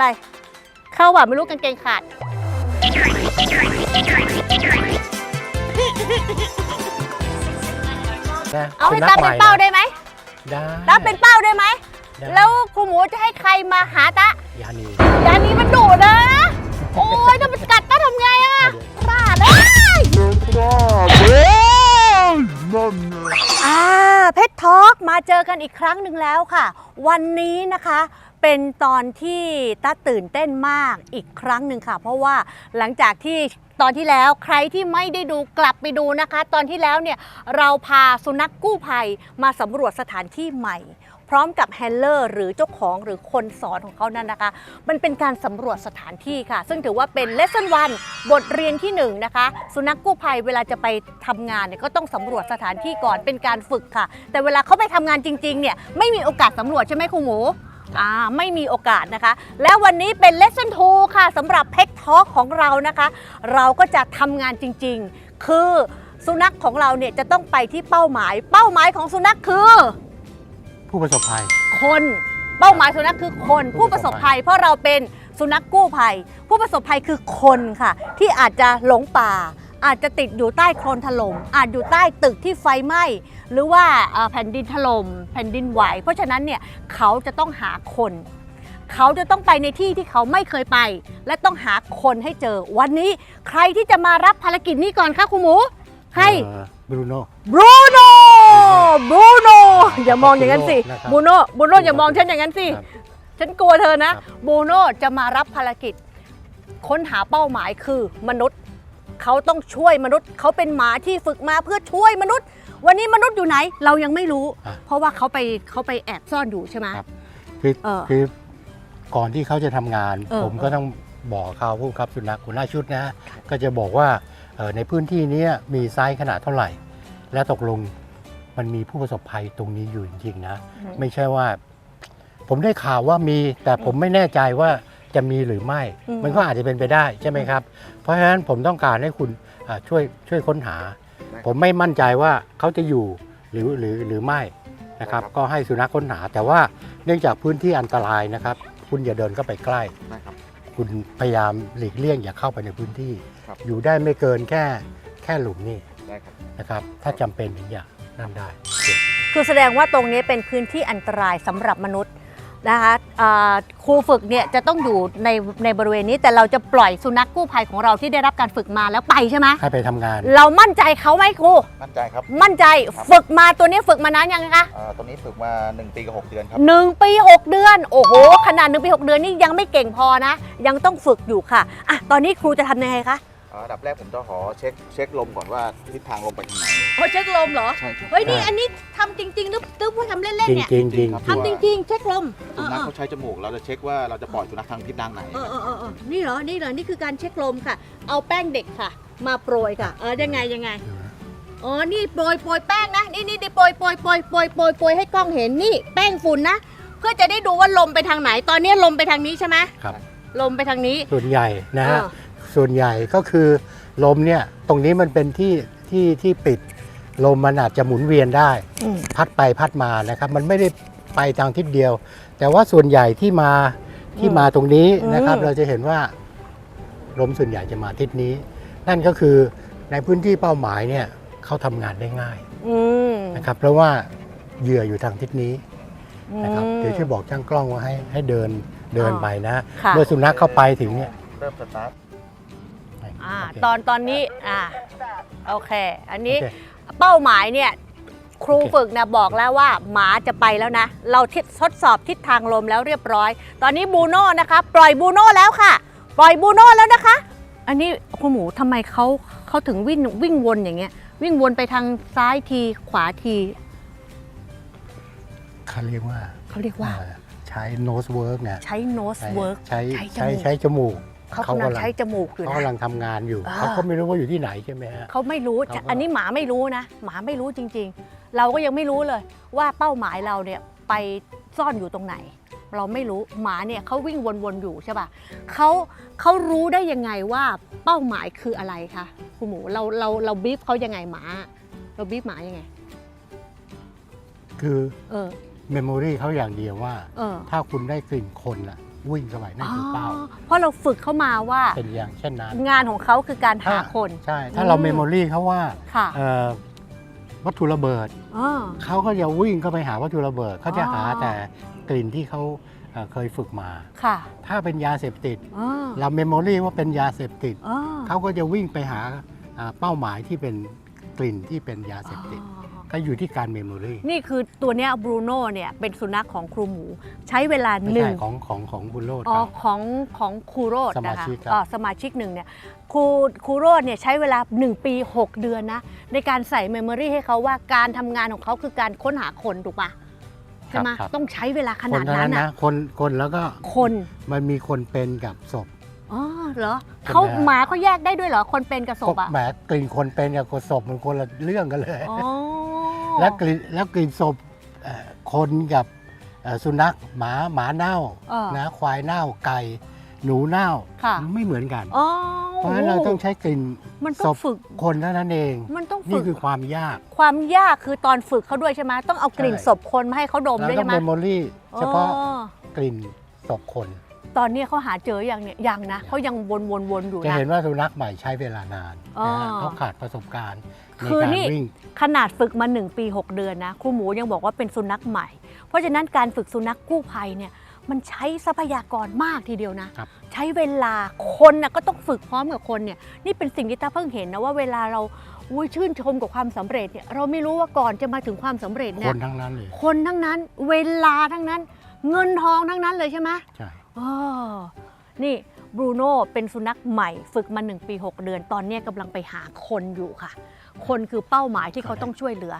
ไม่เป็นไร เข้าว่าไม่รู้กางเกงขาด นะเอาให้สุนัตาขเป็นใหม่เป้านะได้ไหมได้ตาเป็นเป้าได้ไหม ได้แล้วครูหมูจะให้ใครมาหาตายานียานี้มันดุนะ โอ้ยถ้ามันกัดตาทำไงอะร่าเลยนั่นไงอ่าเพชรทอล์กมาเจอกันอีกครั้งหนึ่งแล้วค่ะ วันนี้นะคะ เป็นตอนที่ตาตื่นเต้นมากอีกครั้งหนึ่งค่ะ เพราะว่าหลังจากที่ตอนที่แล้วใครที่ไม่ได้ดูกลับไปดูนะคะ ตอนที่แล้วเนี่ยเราพาสุนัขกู้ภัยมาสำรวจสถานที่ใหม่ พร้อมกับแฮนเลอร์หรือเจ้าของหรือคนสอนของเขานั่นนะคะ มันเป็นการสำรวจสถานที่ค่ะ ซึ่งถือว่าเป็น lesson one บทเรียนที่หนึ่งนะคะ สุนัขกู้ภัยเวลาจะไปทำงานเนี่ยก็ต้องสำรวจสถานที่ก่อนเป็นการฝึกค่ะ แต่เวลาเขาไปทำงานจริงๆเนี่ยไม่มีโอกาสสำรวจใช่ไหมครูหมู อ่าไม่มีโอกาสนะคะ แล้ววันนี้เป็น lesson two ค่ะสำหรับ pet talk ของเรานะคะ เราก็จะทำงานจริงๆ คือสุนัขของเราเนี่ยจะต้องไปที่เป้าหมาย เป้าหมายของสุนัขคือ ผู้ประสบภัย คนเป้าหมายสุนัขคือคนผู้ประสบภัย เพราะเราเป็นสุนัขกู้ภัย ผู้ประสบภัยคือคนค่ะ ที่อาจจะหลงป่า อาจจะติดอยู่ใต้โคลนถล่มอาจอยู่ใต้ตึกที่ไฟไหม้หรือว่าเอ่อแผ่นดินถล่มแผ่นดินไหว เพราะฉะนั้นเนี่ยเขาจะต้องหาคนเขาจะต้องไปในที่ที่เขาไม่เคยไป และต้องหาคนให้เจอ วันนี้ใครที่จะมารับภารกิจนี้ก่อนคะคุณหมูใครบรูโน่บรูโน่บรูโน่อย่ามองอย่างนั้นสินะครับบรูโน่บรูโน่อย่ามองฉันอย่างนั้นสิครับฉันกลัวเธอนะครับบรูโน่จะมารับภารกิจ ค้นหาเป้าหมายคือมนุษย์ เขาต้องช่วยมนุษย์ เขาเป็นหมาที่ฝึกมาเพื่อช่วยมนุษย์ วันนี้มนุษย์อยู่ไหน เรายังไม่รู้ อะ เพราะว่าเขาไปเขาไปแอบซ่อนอยู่ใช่ไหม ครับคือเออคือก่อนที่เขาจะทำงาน เออผมก็ต้องบอกเขาผู้บังคับสุนัขหัวหน้าชุดนะก็จะบอกว่าเอ่อในพื้นที่เนี้ยมีไซส์ขนาดเท่าไหร่ และตกลงมันมีผู้ประสบภัยตรงนี้อยู่จริงๆนะไม่ใช่ว่า ผมได้ข่าวว่ามีแต่ผมไม่แน่ใจว่า จะมีหรือไม่ อืม มันก็อาจจะเป็นไปได้ใช่ไหมครับ เพราะฉะนั้นผมต้องการให้คุณอ่าช่วยช่วยค้นหาผมไม่มั่นใจว่าเขาจะอยู่หรือหรือหรือไม่นะครับ ก็ให้สุนัขค้นหา แต่ว่าเนื่องจากพื้นที่อันตรายนะครับ คุณอย่าเดินเข้าไปใกล้ ได้ครับ คุณพยายามหลีกเลี่ยงอย่าเข้าไปในพื้นที่ ครับ อยู่ได้ไม่เกินแค่แค่หลุมนี่ได้ครับ นะครับ ถ้าจำเป็นถึงอย่านั่นได้ คือแสดงว่าตรงนี้เป็นพื้นที่อันตรายสำหรับมนุษย์ นะคะอ่าครูฝึกเนี่ยจะต้องอยู่ในในบริเวณนี้ แต่เราจะปล่อยสุนัขกู้ภัยของเราที่ได้รับการฝึกมาแล้วไปใช่ไหมให้ไปทำงาน เรามั่นใจเขาไหมครู มั่นใจครับ มั่นใจฝึกมาตัวนี้ฝึกมานานยังคะเอ่อตอนนี้ฝึกมา 1 ปีกับ 6 เดือนครับ หนึ่งปี6เดือน โอ้โหขนาดหนึ่งปี6เดือนนี่ยังไม่เก่งพอนะ ยังต้องฝึกอยู่ค่ะอะตอนนี้ครูจะทำยังไงคะเอ่ออันดับแรกผมจะขอเช็คเช็คลมก่อนว่าทิศทางลมไปทางไหน โอ้เช็คลมเหรอ ใช่ครับ เฮ้ยนี่อ่าอันนี้ทำจริงๆหรือหรือพูดทำเล่นจๆริงเนี่ยจริงจริงครับทำจริงๆ เช็คลมเอสุอนัขเออเขาใช้จมูก เราจะเช็คว่าเราจะปล่อยสุนัขทางทิศทางไหน เออเออเออเออนี่เหรอ นี่เหรอ นี่คือการเช็คลมค่ะ เอาแป้งเด็กค่ะ มาโปรยค่ะ เออยังไงยังไง อ๋อ นี่โปรยโปรยแป้งนะ นี่นี่นี่โปรยโปรยโปรยโปรยโปรยโปรยให้กล้องเห็นนี่แป้งฝุ่นนะ เพื่อจะได้ดูว่าลมไปทางไหน ตอนนี้ลมไปทางนี้ใช่ไหมครับ ลมไปทางนี้ ส่วนใหญ่นะฮะ เออ ส่วนใหญ่ก็คือลมเนี่ยตรงนี้มันเป็นที่ที่ที่ปิดลมมันอาจจะหมุนเวียนได้ อืม พัดไปพัดมานะครับ มันไม่ได้ไปทางทิศเดียว แต่ว่าส่วนใหญ่ที่มาที่มาตรงนี้นะครับ อืม เราจะเห็นว่าลมส่วนใหญ่จะมาทิศนี้ นั่นก็คือในพื้นที่เป้าหมายเนี่ยเขาทำงานได้ง่ายอืมนะครับ เพราะว่าเหยื่ออยู่ทางทิศนี้อืมนะครับเดี๋ยวช่วยบอกช่างกล้องว่าให้ให้เดินเดินอ๋อไปนะ ค่ะ เมื่อสุนัขเข้าไปถึงเนี่ย เริ่มสตาร์ท อ่าโเคตอนตอนนี้อ่าโอเค อันนี้โอเคเป้าหมายเนี่ยครูโอเค ฝึกนะบอกแล้วว่าหมาจะไปแล้วนะ เราทิศทดสอบทิศทางลมแล้วเรียบร้อย ตอนนี้บูโน่นะคะ ปล่อยบูโน่แล้วค่ะ ปล่อยบูโน่แล้วนะคะ อันนี้คุณหมูทำไมเขาเขาถึงวิ่งวิ่งวนอย่างเงี้ย วิ่งวนไปทางซ้ายทีขวาทีเขาเรียกว่าเขาเรียกว่าเอ่อใช้ nose work ไงใช้ nose work ใช้ใช้ใช้จมูกใช้ใช้จมูก เขากำลังใช้จมูกอยู่เขานะ กำลังทำงานอยู่ อ่า เขาก็ไม่รู้ว่าอยู่ที่ไหนใช่ไหมฮะ เขาไม่รู้เขาก็ อันนี้หมาไม่รู้นะ หมาไม่รู้จริง ๆ เราก็ยังไม่รู้เลย ว่าเป้าหมายเราเนี่ยไปซ่อนอยู่ตรงไหน เราไม่รู้หมาเนี่ยเขาวิ่งวนๆอยู่ใช่ป่ะเขาเขารู้ได้ยังไงว่าเป้าหมายคืออะไรคะคุณหมูเราเราเราบีฟเขายังไงหมา เราบีฟหมายังไง คือเออเมมโมรีเขาอย่างเดียวว่า เออ ถ้าคุณได้กลิ่นคนละ วิ่งเข้าไปนั่นคือเป้าอเพราะเราฝึกเขามาว่าเป็นอย่างเช่นนั้น งานของเขาคือการหาคน ใช่ ถ้าเราอืมเมมโมรีเขาว่าค่ะเอ่อวัตถุระเบิดอ๋อเขาก็จะวิ่งเข้าไปหาวัตถุระเบิดเขาจะอ๋อหาแต่กลิ่นที่เขาเอ่อเคยฝึกมาค่ะถ้าเป็นยาเสพติดอ๋อเราเมมโมรีว่าเป็นยาเสพติดอ๋อเขาก็จะวิ่งไปหาอ่าเป้าหมายที่เป็นกลิ่นที่เป็นยาเสพติดอ๋อ ก็อยู่ที่การเมมโมรีนี่คือตัวเนี้ยบรูโน่เนี่ยเป็นสุนัขของครูหมู ใช้เวลาไม่หนึ่ใช่งของของของคุณโรดอ๋อครับ ของของครูโรดสมานะคะชิกครับ อ๋อสมาชิกหนึ่งเนี่ยครูครูโรดเนี่ยใช้เวลา 1 ปี 6 เดือนนะ ในการใส่เมมโมรีให้เขาว่าการทำงานของเขาคือการค้นหาคนถูกปะใช่ไหมครับต้องใช้เวลาขคนาดเท่นั้นนะอะคนคนแล้วก็คนมันมีคนเป็นกับศพ อ๋อเหรอใช่ไหมเขาหมาเขาแยกได้ด้วยเหรอคนเป็นกับศพอะแหมกลิ่นคนเป็นกับคนศพมันคนละเรื่องกันเลย อ๋อ แล้วกลิ่นแล้วกลิ่นศพเอ่อคนกับเอ่อสุนัขหมาหมาเน่าเออนะควายเน่าไก่ หนูเน่าค่ะ ไม่เหมือนกัน อ๋อเพราะฉะนั้นเราต้องใช้กลิ่นมันศต้องพฝึก คนเท่านั้นเอง มันต้องนี่ฝึก คือความยาก ความยากคือตอนฝึกเขาด้วยใช่ไหมต้องเอากลิ่นใช่ ศพคนมาให้เขาดมเราด้วยต้อใช่งไหมเมมโมรีเฉพาะอ๋อกลิ่นศพคน ตอนนี้เขาหาเจออย่างเนี่ยยังนะเขายังวนวนวนอยู่จะนะ เห็นว่าสุนัขใหม่ใช้เวลานานอ๋อ นะฮะเขาขาดประสบการณ์ในคือการนี่วิ่ง ขนาดฝึกมา 1 ปี 6 เดือนนะครูหมูยังบอกว่าเป็นสุนัขใหม่ เพราะฉะนั้นการฝึกสุนัขกู้ภัยเนี่ยมันใช้ทรัพยากรมากทีเดียวนะ ครับ ใช้เวลาคนนะก็ต้องฝึกพร้อมกับคนเนี่ยนี่เป็นสิ่งที่ตาเพิ่งเห็นนะว่าเวลาเราอุ้ยชื่นชมกับความสำเร็จเนี่ยเราไม่รู้ว่าก่อนจะมาถึงความสำเร็จคเนี่ยนทั้งนั้นเลยคนทั้งนั้นเวลาทั้งนั้น เงินทองทั้งนั้นเลยใช่ไหม ใช่อ๋อ นี่บรูโน่เป็นสุนัขใหม่ฝึกมา 1 ปี 6 เดือน ตอนเนี้ยกำลังไปหาคนอยู่ค่ะ คนคือเป้าหมายที่เขาต้องช่วยเหลือ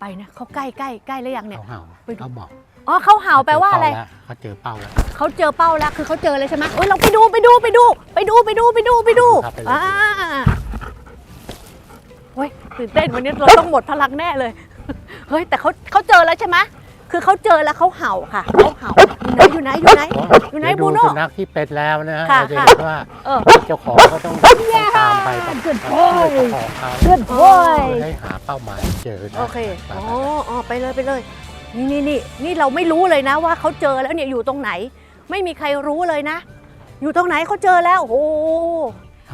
ไปนะเขาใกล้ใกล้ใกล้แล้วยังเนี่ยเขาเห่าไปดูเขาบอกอ๋อเขาเห่าแปลว่าอะไรเขาเจอเป้าแล้วเขาเจอเป้าแล้วคือเขาเจอเลยใช่ไหมโอ้ยเราไปดูไปดูไปดู ไปดูไปดูไปดูไปดูครับไปเลยอ่าเฮ้ยตื่นเต้นวันนี้เราต้องหมดพลังแน่เลยเฮ้ยแต่เขาเขาเจอแล้วใช่ไหม คือเขาเจอแล้วเขาเห่าค่ะเขาเห่าอยู่ไหนอยู่ไหนอยู่ไหนอยู่ไหนเดี๋วบูดูโน่สุนัขที่เป็นแล้วนะฮะค่ะเราจะเห็นว่าเออเจ้าของก็ต้องต้องตามไปต้อง Good ช่วย boy เจ้าของเขา Good เพื่ boy อให้หาเป้าหมายเจอนะโอเคไปอ๋อๆอ๋อไปเลยไปเลย นี่นี่นี่นี่เราไม่รู้เลยนะว่าเขาเจอแล้วเนี่ยอยู่ตรงไหน ไม่มีใครรู้เลยนะ อยู่ตรงไหนเขาเจอแล้วโอ้โห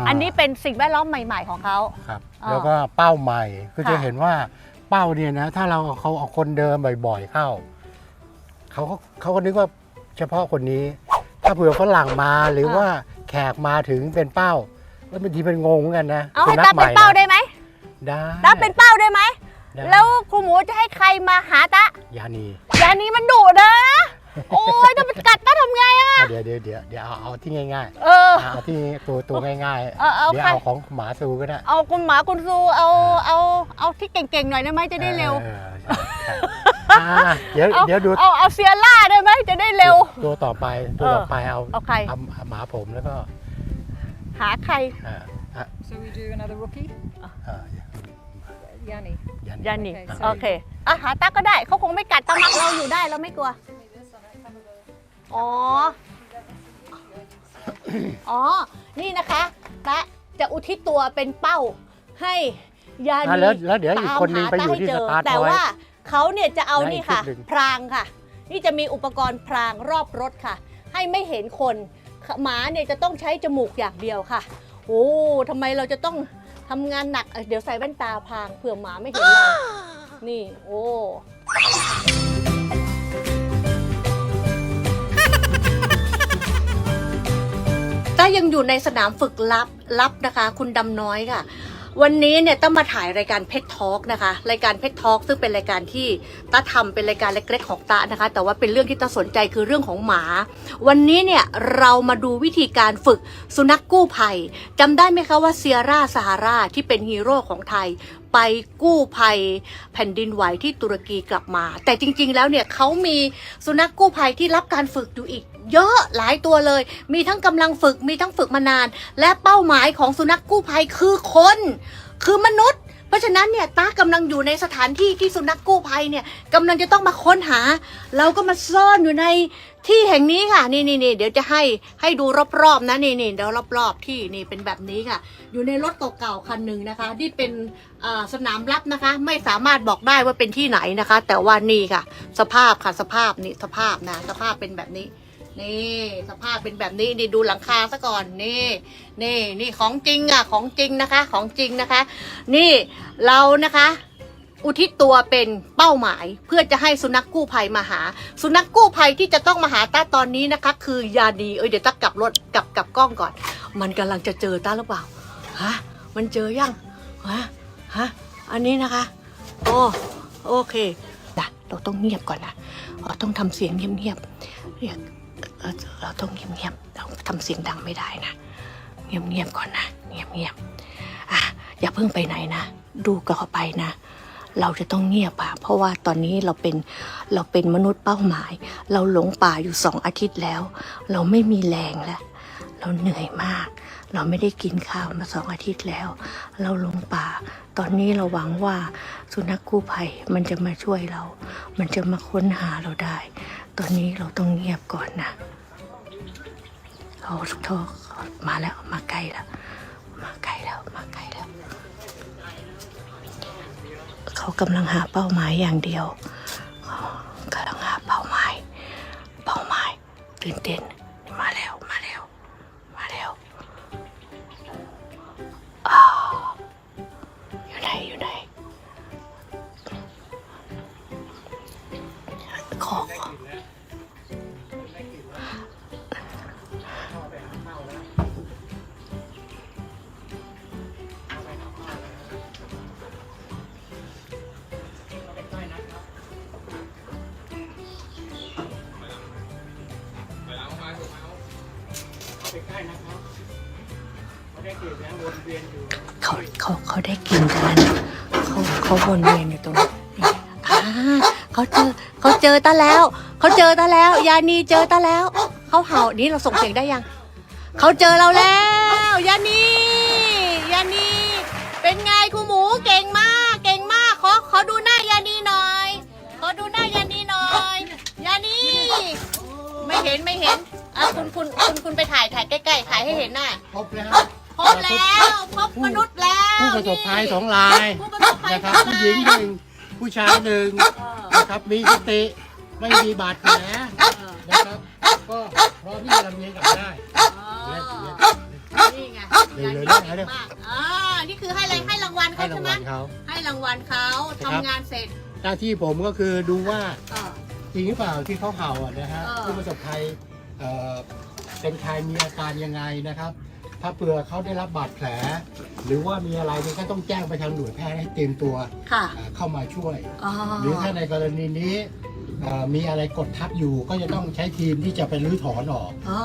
าอันนี้เป็นสิ่งแวดล้อมใหม่ ๆของเขาครับอ่าแล้วก็เป้าใหม่ก็ค่ะจะเห็นว่า เป้าเนี่ยนะ ถ้าเราเขาเอาคนเดิมบ่อยๆเข้าเขาก็เขาก็นึกว่าเฉพาะคนนี้ ถ้าเผื่อฝรั่งมาหรือว่าแขกมาถึงเป็นเป้า แล้วบางทีเป็นงงเหมือนกันนะเอาให้สุนัขตาเป็นใหม่เป้านะได้ไหมได้ตาเป็นเป้าได้ไหม ได้แล้วครูหมูจะให้ใครมาหาตายานียานี้มันดุนะ โอ้ยถ้ามันกัดตาทำไงอะเดี๋ยวเดี๋ยวเดี๋ยวเดี๋ยวเอาเอาที่ง่ายเออ ๆเอาที่ตัวตัวง่ายเออเอาๆเดี๋ยวใครเอาของหมาซูก็ได้เอาคุณหมาคุณซูเอาเอาเอาที่เก่งๆหน่อยได้ไหมจะได้เร็ว ออใช่ใช่อ่าเดี๋ยวเอาเดี๋ยวดูเอาเอาเซียร่าได้ไหมจะได้เร็ว ตัวต่อไปตัวเออต่อไปเอาเอาใคร เอาหมาผมแล้วก็หาใครอ่าอะ So we do another rookie, อ่า Yanni. ยันยานิโอเคโอเคอะหาตาก็ได้เขาคงไม่กัดตามักเราอยู่ได้เราไม่กลัว อ๋อ อ๋อ นี่นะคะตะจะอุทิศตัวเป็นเป้าให้ยาอะนีแล้วแล้วเดี๋ยวอีกตามคนนึงหาไปอยู่ตาให้ที่เจสอตาร์ทแต่พอยว่าเขาเนี่ยจะเอาและอีนี่กค่ะชุดหนึ่ง พรางค่ะ นี่จะมีอุปกรณ์พรางรอบรถค่ะ ให้ไม่เห็นคนหมาเนี่ยจะต้องใช้จมูกอย่างเดียวค่ะ โอ้ทำไมเราจะต้องทำงานหนักเอ่อเดี๋ยวใส่แว่นตาพรางเผื่อหมาไม่เห็นเรา นี่ โอ้ ยังอยู่ในสนามฝึกลับลับนะคะ คุณดำน้อยค่ะ วันนี้เนี่ยต้องมาถ่ายรายการเพชรทอล์กนะคะ รายการเพชรทอล์กซึ่งเป็นรายการที่ตาทำเป็นรายการเล็ก ๆ ของตานะคะ แต่ว่าเป็นเรื่องที่ตาสนใจคือเรื่องของหมา วันนี้เนี่ยเรามาดูวิธีการฝึกสุนัขกู้ภัยจำได้ไหมคะว่าเซียร่าซาฮาราที่เป็นฮีโร่ของไทยไปกู้ภัยแผ่นดินไหวที่ตุรกีกลับมา แต่จริง ๆ แล้วเนี่ยเขามีสุนัขกู้ภัยที่รับการฝึกอยู่อีก เยอะหลายตัวเลย มีทั้งกำลังฝึกมีทั้งฝึกมานาน และเป้าหมายของสุนัขกู้ภัยคือคน คือมนุษย์ เพราะฉะนั้นเนี่ยตากำลังอยู่ในสถานที่ที่สุนัขกู้ภัยเนี่ยกำลังจะต้องมาค้นหา เราก็มาซ่อนอยู่ในที่แห่งนี้ค่ะ นี่นี่นี่เดี๋ยวจะให้ให้ดูรอบๆนะนี่นี่เดี๋ยวรอบๆที่นี่เป็นแบบนี้ค่ะ อยู่ในรถเก่าๆคันหนึ่งนะคะ ที่เป็นสนามลับนะคะ ไม่สามารถบอกได้ว่าเป็นที่ไหนนะคะ แต่ว่านี่ค่ะ สภาพค่ะสภาพนี่สภาพนะสภาพเป็นแบบนี้ นี่สภาพเป็นแบบนี้นี่ดูหลังคาซะก่อนนี่นี่นี่ของจริงอะของจริงนะคะ ของจริงนะคะ นี่เรานะคะอุทิศตัวเป็นเป้าหมายเพื่อจะให้สุนัขกู้ภัยมาหา สุนัขกู้ภัยที่จะต้องมาหาต้าตอนนี้นะคะ คือยาดีเอ้ยเดี๋ยวต้ากลับรถกลับกลับกล้องก่อน มันกำลังจะเจอต้าหรือเปล่าฮะมันเจอยังฮะฮะอันนี้นะคะโอ้โอเคนะเราต้องเงียบก่อนนะเราต้องทำเสียงเงียบๆเรียก เออเราต้องเงียบๆเราทำเสียงดังไม่ได้นะ เงียบๆก่อนนะ เงียบๆอะอย่าเพิ่งไปไหนนะ ดูกันเข้าไปนะ เราจะต้องเงียบอะเพราะว่าตอนนี้เราเป็นเราเป็นมนุษย์เป้าหมาย เราหลงป่าอยู่สองอาทิตย์แล้ว เราไม่มีแรงแล้ว เราเหนื่อยมาก เราไม่ได้กินข้าวมาสองอาทิตย์แล้ว เราหลงป่า ตอนนี้เราหวังว่าสุนัขกู้ภัยมันจะมาช่วยเรา มันจะมาค้นหาเราได้ ตอนนี้เราต้องเงียบก่อนนะเขาโทษมาแล้วมาใกล้แล้ว มาใกล้แล้วมาใกล้แล้ว เขากำลังหาเป้าหมายอย่างเดียวกำลังหาเป้าหมาย เป้าหมายตื่นเต้น เขาเขาเขาได้กลินกันแล้วนะเขาเขาวนเวียนอยู่ตรงนี้อ่าเขาเจอเขาเจอตาแล้ว เขาเจอตาแล้ว ยานีเจอตาแล้ว เขาเห่านี่เราส่งเสียงได้ยัง เขาเจอเราแล้ว ยานียานีเป็นไงครูหมูเก่งมาก เก่งมากขอขอดูหน้ายานีหน่อย ขอดูหน้ายานีหน่อย ยานีไม่เห็นไม่เห็นอะคุณคุณคุณคุณไปถ่ายถ่ายใกล้ๆถ่ายให้เห็นหน้าพบแล้ว พบแล้วพบมนุษย์แล้วผู้ประสบภัยสองรายผู้ประสบภัยนะครับสองผู้รายหญิงหนึ่งผู้ชายหนึ่งเออนะครับมีสติไม่มีบาดแผลเออนะครับก็พร้อมที่จะลำเลียงกลับได้เอและอนี่ไงเดี๋ยวยาเดี๋ยวนีเดี๋ยวเก่งมากอ่านี่คือให้อะไรให้รางวัลให้เขาราใช่งไหมวัลเขาให้รางวัลเขาทำงานเสร็จ หน้าที่ผมก็คือดูว่าเออจริงหรือเปล่าที่เขาเห่าอะนะฮะเออ ผู้ประสบภัยเอ่อเป็นใครมีอาการยังไงนะครับ ถ้าเผื่อเขาได้รับบาดแผล หรือว่ามีอะไรเนี่ยก็ต้องแจ้งไปทางหน่วยแพทย์ให้เตรียมตัวค่ะเอ่อเข้ามาช่วย อ๋อหรือถ้าในกรณีนี้เอ่อมีอะไรกดทับอยู่ก็จะต้องใช้ทีมที่จะไปรื้อถอนออกอ๋อ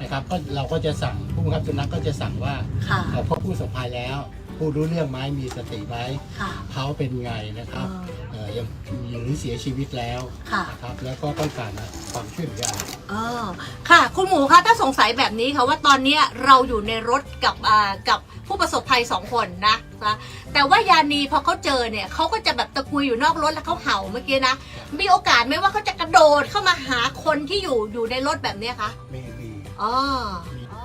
นะครับก็เราก็จะสั่งผู้บังคับสุนัขก็จะสั่งว่าค่ะเอ่อพบผู้ประสบภัยแล้ว ผู้รู้เรื่องไหมมีสติไหมค่ะเขาเป็นไงนะครับ อ๋อเอ่อ ยังมีหรือเสียชีวิตแล้วค่ะ นะครับ แล้วก็ต้องการความช่วยเหลืออะไร อ๋อค่ะ คุณหมูคะถ้าสงสัยแบบนี้ค่ะว่าตอนเนี้ยเราอยู่ในรถกับอ่ากับผู้ประสบภัยสองคนนะคะแต่ว่ายานีพอเขาเจอเนี่ยเขาก็จะแบบตะกุยอยู่นอกรถแล้วเขาเห่าเมื่อกี้นะมีโอกาสไหมว่าเขาจะกระโดดเข้ามาหาคนที่อยู่อยู่ในรถแบบเนี้ยคะมีมีอ๋ออ๋อ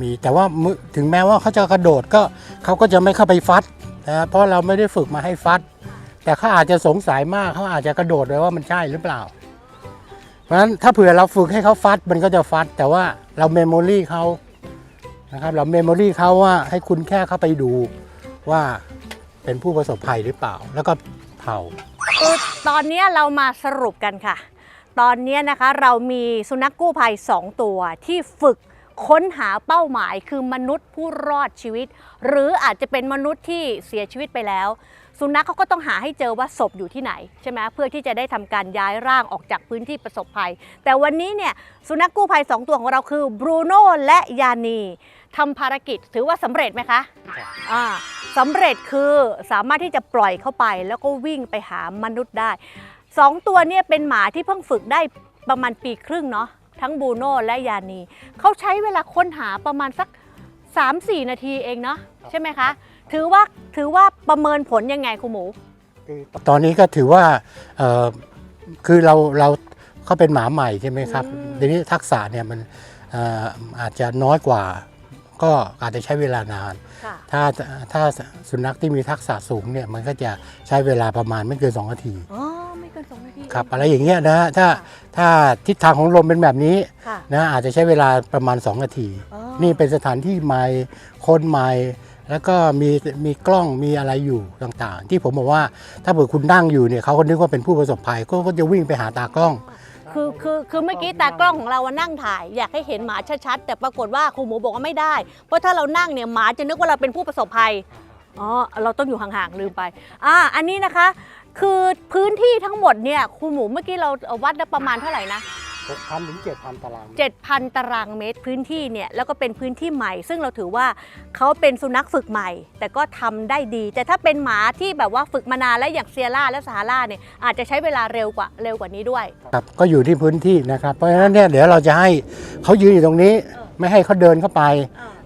มีแต่ว่ามึถึงแม้ว่าเขาจะกระโดดก็เขาก็จะไม่เข้าไปฟัดนะเพราะเราไม่ได้ฝึกมาให้ฟัด แต่เขาอาจจะสงสัยมากเขาอาจจะกระโดดเลยว่ามันใช่หรือเปล่า เพราะฉะนั้นถ้าเผื่อเราฝึกให้เขาฟัดมันก็จะฟัด แต่ว่าเราเมมโมรี่เขานะครับเราเมมโมรี่เขาว่าให้คุณแค่เข้าไปดูว่าเป็นผู้ประสบภัยหรือเปล่า แล้วก็เผาคือตอนนี้เรามาสรุปกันค่ะ ตอนนี้นะคะเรามีสุนัขกู้ภัย 2 ตัวที่ฝึกค้นหาเป้าหมายคือมนุษย์ผู้รอดชีวิต หรืออาจจะเป็นมนุษย์ที่เสียชีวิตไปแล้ว สุนัขเขาก็ต้องหาให้เจอว่าศพอยู่ที่ไหนใช่ไหมเพื่อที่จะได้ทำการย้ายร่างออกจากพื้นที่ประสบภัย แต่วันนี้เนี่ยสุนัขกู้ภัย 2 ตัวของเราคือบรูโน่และยานีทำภารกิจถือว่าสำเร็จไหมคะอ่าสำเร็จคือสามารถที่จะปล่อยเข้าไป แล้วก็วิ่งไปหามนุษย์ได้สองตัวเนี่ยเป็นหมาที่เพิ่งฝึกได้ประมาณปีครึ่งเนาะทั้งบูโน่และยานีเขาใช้เวลาค้นหาประมาณสัก 3-4 นาทีเองเนาะใช่ไหมคะ ถือว่าถือว่าประเมินผลยังไงครูหมู ตอนนี้ก็ถือว่าเอ่อคือเราเราเขาเป็นหมาใหม่ใช่ไหมครับอืม ทีนี้ทักษะเนี่ยมันเอ่ออาจจะน้อยกว่า ก็อาจจะใช้เวลานาน ค่ะ ถ้าถ้าสุนัขที่มีทักษะสูงเนี่ยมันก็จะใช้เวลาประมาณไม่เกิน2นาที อ๋อไม่เกิ นสองนาทีครับอะไรอย่างเงี้ยนะฮะถ้าถ้าทิศทางของลมเป็นแบบนี้ค่ะ นะอาจจะใช้เวลาประมาณ 2 นาที อ๋อ นี่เป็นสถานที่ใหม่คนใหม่ แล้วก็มีมีกล้องมีอะไรอยู่ต่างๆ ที่ผมบอกว่าถ้าเผื่อคุณนั่งอยู่เนี่ยเขาก็นึกว่าเป็นผู้ประสบภัยก็ก็จะวิ่งไปหาตากล้อง คือคือคือเมื่อกี้ตากล้องของเราอะนั่งถ่าย อยากให้เห็นหมาชัดๆแต่ปรากฏว่าครูหมูบอกว่าไม่ได้ เพราะถ้าเรานั่งเนี่ยหมาจะนึกว่าเราเป็นผู้ประสบภัยอ๋อเราต้องอยู่ห่างๆลืมไปอ่าอันนี้นะคะ คือพื้นที่ทั้งหมดเนี่ยครูหมูเมื่อกี้เราวัดได้ประมาณเท่าไหร่นะ 6,000ถึง7,000 ตาราง7,000 ตารางเมตรพื้นที่เนี่ยแล้วก็เป็นพื้นที่ใหม่ ซึ่งเราถือว่าเขาเป็นสุนัขฝึกใหม่ แต่ก็ทำได้ดี แต่ถ้าเป็นหมาที่แบบว่าฝึกมานานแล้วอย่างเซียร่าและซาฮาร่าเนี่ยอาจจะใช้เวลาเร็วกว่าเร็วกว่านี้ด้วย ครับก็อยู่ที่พื้นที่นะครับ เพราะฉะนั้นเนี่ยเดี๋ยวเราจะให้เขายืนอยู่ตรงนี้ ไม่ให้เขาเดินเข้าไป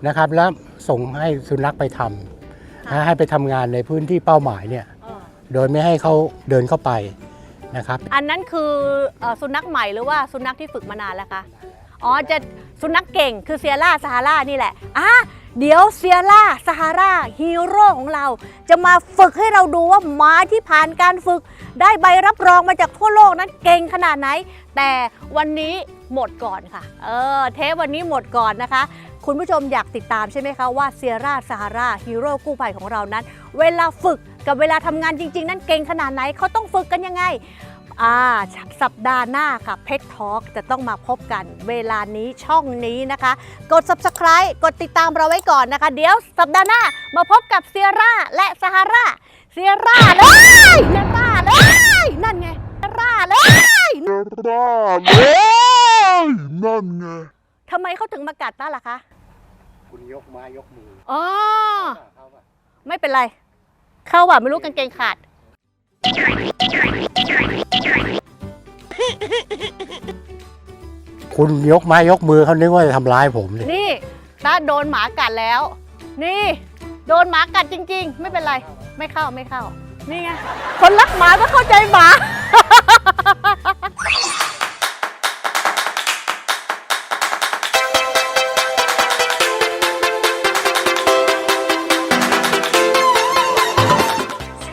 นะครับ แล้วส่งให้สุนัขไปทำนะให้ไปทำงานในพื้นที่เป้าหมายเนี่ย โดยไม่ให้เขาเดินเข้าไปนะครับ อันนั้นคือเอ่อสุนัขใหม่หรือว่าสุนัขที่ฝึกมานานแล้วคะ อ๋อ จะสุนัขเก่งคือเซียร่าซาฮารานี่แหละอะเดี๋ยวเซียร่าซาฮาราฮีโร่ของเรา จะมาฝึกให้เราดูว่าหมาที่ผ่านการฝึก ได้ใบรับรองมาจากทั่วโลกนั้นเก่งขนาดไหน แต่วันนี้หมดก่อนค่ะ เออ เทปวันนี้หมดก่อนนะคะ คุณผู้ชมอยากติดตามใช่ไหมคะว่าเซียร่าซาฮาราฮีโร่กู้ภัยของเรานั้น เวลาฝึก กับเวลาทำงานจริง ๆ นั้นเก่งขนาดไหนเขาต้องฝึกกันยังไงอ่าสัปดาห์หน้าค่ะเพ t ทอ l k จะต้องมาพบกันเวลานี้ช่องนี้นะคะ กด subscribe กดติดตามเราไว้ก่อนนะคะ เดี๋ยวสัปดาห์หน้ามาพบกับเซียร่าและซาฮาร่าเซียร่าเลยเซียร่าเลยนั่นไงเซียร่าเลยได้เลยนั่นไงทำไมเขาถึงมากัดต้าล่ะคะ คุณยกไม้ยกมืออ๋อไม่เป็นไร เข้าว่ะไม่รู้กางเกงขาด คุณยกไม้ยกมือเขานึกว่าจะทำร้ายผมเลยนี่ตาโดนหมากัดแล้ว นี่ โดนหมากัดจริง ๆ ไม่เป็นไร ไม่เข้าไม่เข้า นี่ไงคนรักหมาก็เข้าใจหมา